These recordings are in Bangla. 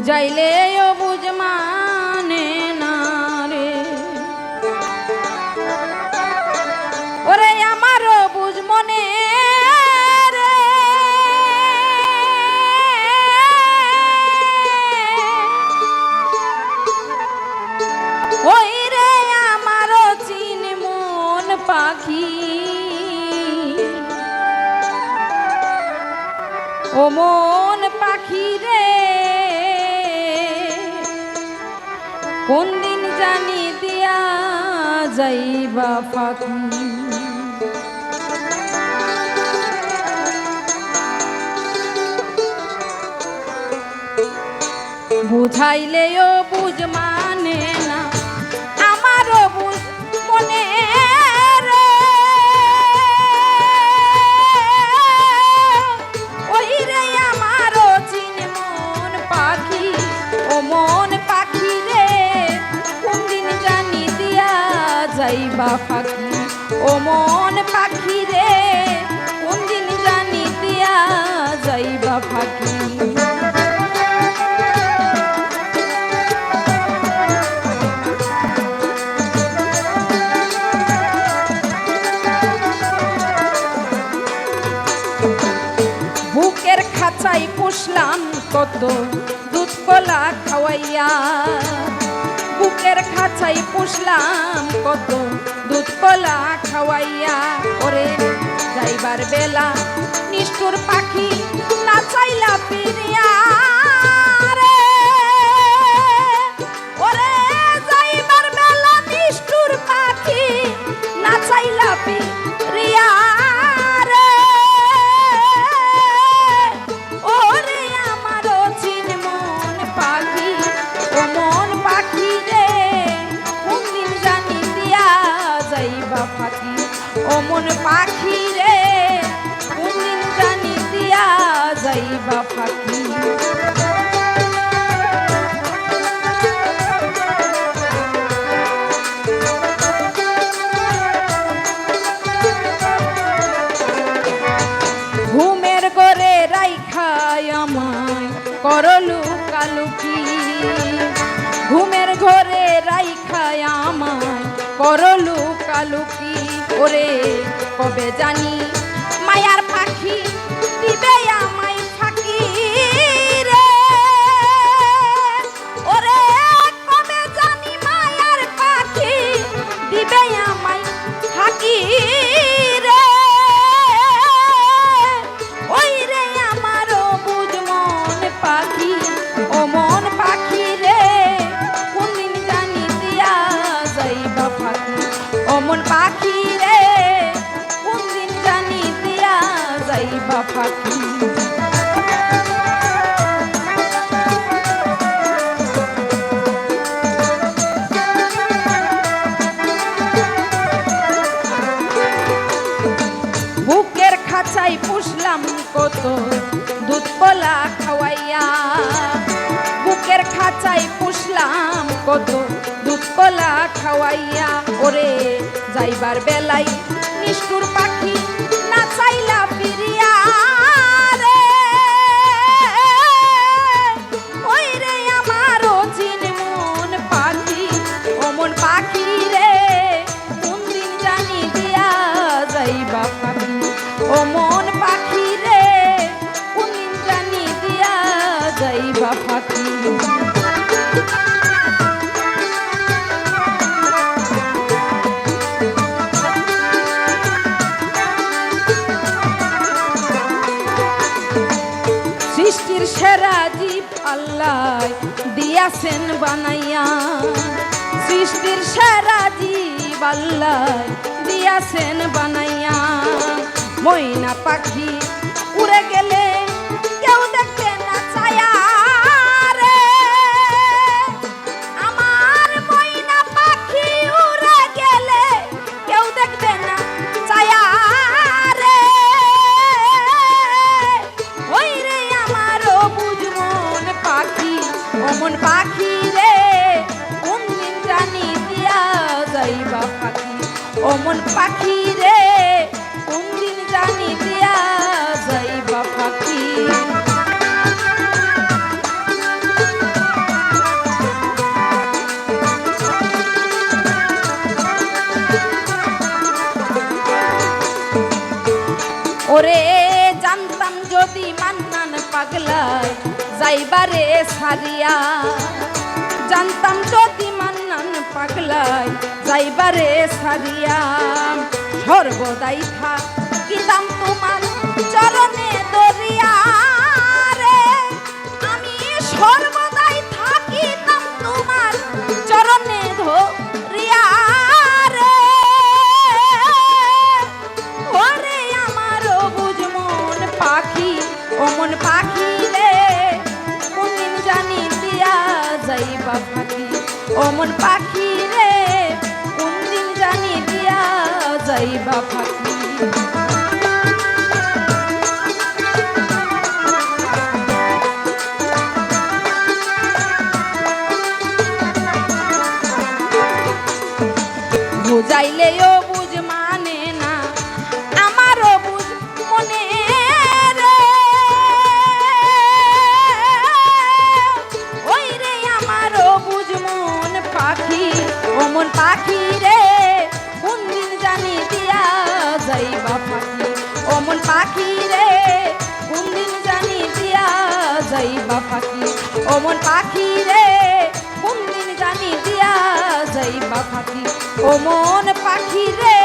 বুঝাইলে ও বুঝ মানে না রে। ওরে আমার বুঝ মনে ওই রে পাখি। ও মন পাখিরে কোন দিন জানি দিয়া যাইবা ফাঁকি বুঝাইলেও বুঝ মানে পুষলাম কত দুধ কলা খাওয়াইয়া। বুকের খাঁচাই পুষলাম কত দুধ কলা খাওয়াইয়া। ওরে যাইবার বেলা নিষ্ঠুর পাখি নাচাইলা ফিরিয়া। ঘুমের করে রাইখায় আমায় করলু কালুকি ঘুমের ঘরে রাইখায় আমায় করলু কালুকি ওরে, কবে জানি খাঁচাই পুষলাম কত দুধ কলা খাওয়াইয়া ওরে যাইবার বেলায় নিষ্ঠুর সেরা জীব আল্লাহ দিয়াছেন বানাইয়া। সৃষ্টির সেরা জীব আল্লাহ দিয়াছেন বানাইয়া। ময়না পাখি উড়ে গেলে অমন পাখি রে কোনদিন জানি দিয়া যাইবা পাখি। ওরে জানতাম যদি মান্নান পাগলায়, যাইবারে সারিয়া। জানতাম যদি মান মান্নান পাগলায় যাইবারে সারিয়া সর্বদাই থাকিতাম তোমার চরণে দরিয়া। রে আমি সর্বদাই থাকিতাম তোমার চরণে ধরিয়া। রে ওরে আমার বুঝ মন পাখি, ও মন পাখি ও মন পাখি রে কোনদিন জানি দিয়া যাইবা পাখি। বুঝাইলেও পাখি, অমন মন পাখি রে কোন দিন জানি দিয়া যাইবা পাখি, অমন মন পাখি রে।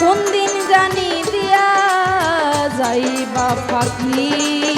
কোন দিন জানি দিয়া যাইবা পাখি।